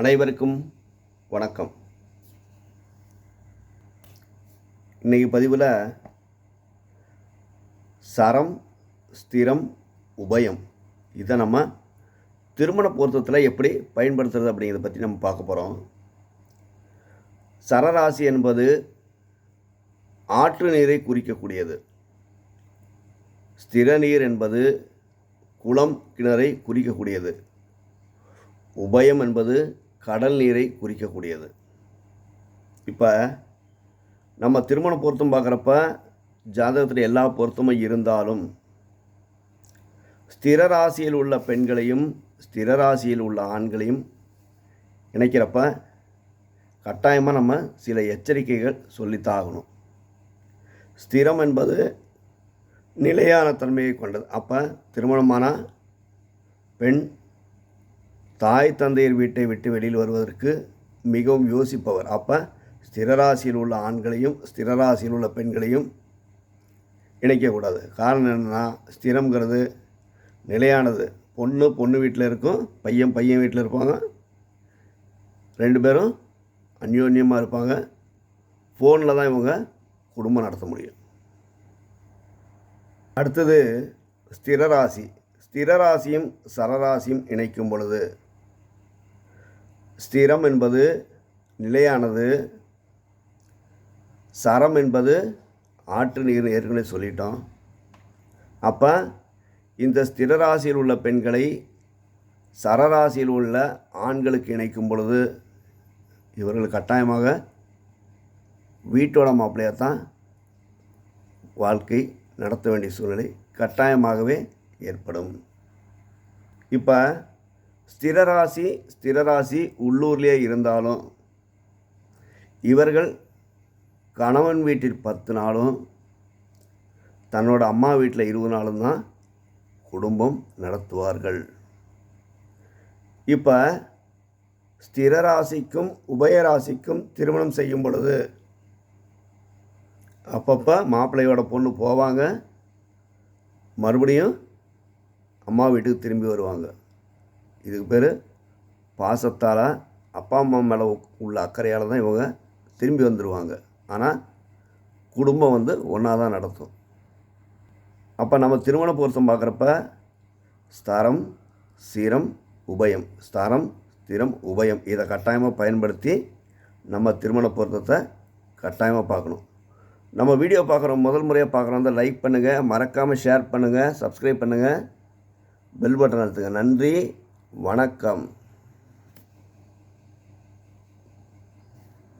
அனைவருக்கும் வணக்கம். இன்றைக்கி பதிவில் சரம் ஸ்திரம் உபயம். இதை நம்ம திருமண பொருத்தத்தில் எப்படி பயன்படுத்துறது அப்படிங்கிறத பற்றி நம்ம பார்க்க போகிறோம் சரராசி என்பது ஆற்று நீரை குறிக்கக்கூடியது. ஸ்திர நீர் என்பது குளம் கிணறை குறிக்கக்கூடியது. உபயம் என்பது கடல் நீரை குறிக்கக்கூடியது. இப்போ நம்ம திருமண பொருத்தம் பார்க்குறப்ப ஜாதகத்தில் எல்லா பொருத்தமும் இருந்தாலும் ஸ்திர ராசியில் உள்ள பெண்களையும் ஸ்திர ராசியில் உள்ள ஆண்களையும் இணைக்கிறப்ப கட்டாயமாக நம்ம சில எச்சரிக்கைகள் சொல்லித்தாகணும். ஸ்திரம் என்பது நிலையான தன்மையை கொண்டது. அப்போ திருமணமான பெண் தாய் தந்தையர் வீட்டை விட்டு வெளியில் வருவதற்கு மிகவும் யோசிப்பவர். அப்போ ஸ்திரராசியில் உள்ள ஆண்களையும் ஸ்திரராசியில் உள்ள பெண்களையும் இணைக்கக்கூடாது. காரணம் என்னென்னா ஸ்திரம்ங்கிறது நிலையானது. பொண்ணு பொண்ணு வீட்டில் இருக்கும் பையன் பையன் வீட்டில் இருப்பாங்க ரெண்டு பேரும் அந்யோன்யமாக இருப்பாங்க. ஃபோனில் தான் இவங்க குடும்பம் நடத்த முடியும். அடுத்தது ஸ்திரராசி. ஸ்திரராசியும் சரராசியும் இணைக்கும் பொழுது ஸ்திரம் என்பது நிலையானது சரம் என்பது ஆற்று நீர் ஏற்கனவே சொல்லிட்டோம். அப்போ இந்த ஸ்திரராசியில் உள்ள பெண்களை சரராசியில் உள்ள ஆண்களுக்கு இணைக்கும் பொழுது இவர்கள் கட்டாயமாக வீட்டோட மாப்பிள்ளையாக தான் வாழ்க்கை நடத்த வேண்டிய சூழ்நிலை கட்டாயமாகவே ஏற்படும். இப்போ ஸ்திரராசி ஸ்திரராசி உள்ளூர்லேயே இருந்தாலும் இவர்கள் கணவன் வீட்டில் பத்து நாளும் தன்னோட அம்மா வீட்டில் இருபது நாளும் தான் குடும்பம் நடத்துவார்கள். இப்போ ஸ்திரராசிக்கும் உபயராசிக்கும் திருமணம் செய்யும் பொழுது அப்பப்போ மாப்பிள்ளையோட பொண்ணு போவாங்க. மறுபடியும் அம்மா வீட்டுக்கு திரும்பி வருவாங்க. இதுக்கு பேர் பாசத்தால் அப்பா அம்மா மேலே உள்ள அக்கறையால் தான் இவங்க திரும்பி வந்துடுவாங்க ஆனால் குடும்பம் வந்து ஒன்றா தான் நடத்தும். அப்போ நம்ம திருமண பொருத்தம் பார்க்குறப்ப ஸ்தரம் சீரம் உபயம். ஸ்தரம் ஸ்திரம் உபயம். இதை கட்டாயமாக பயன்படுத்தி நம்ம திருமண பொருத்தத்தை கட்டாயமாக பார்க்கணும். நம்ம வீடியோ பார்க்குறோம் முதல் முறையாக பார்க்குறோம் வந்து லைக் பண்ணுங்கள் மறக்காமல் ஷேர் பண்ணுங்கள் சப்ஸ்கிரைப் பண்ணுங்கள் பெல் பட்டன் அழுத்துங்க. நன்றி. வணக்கம்.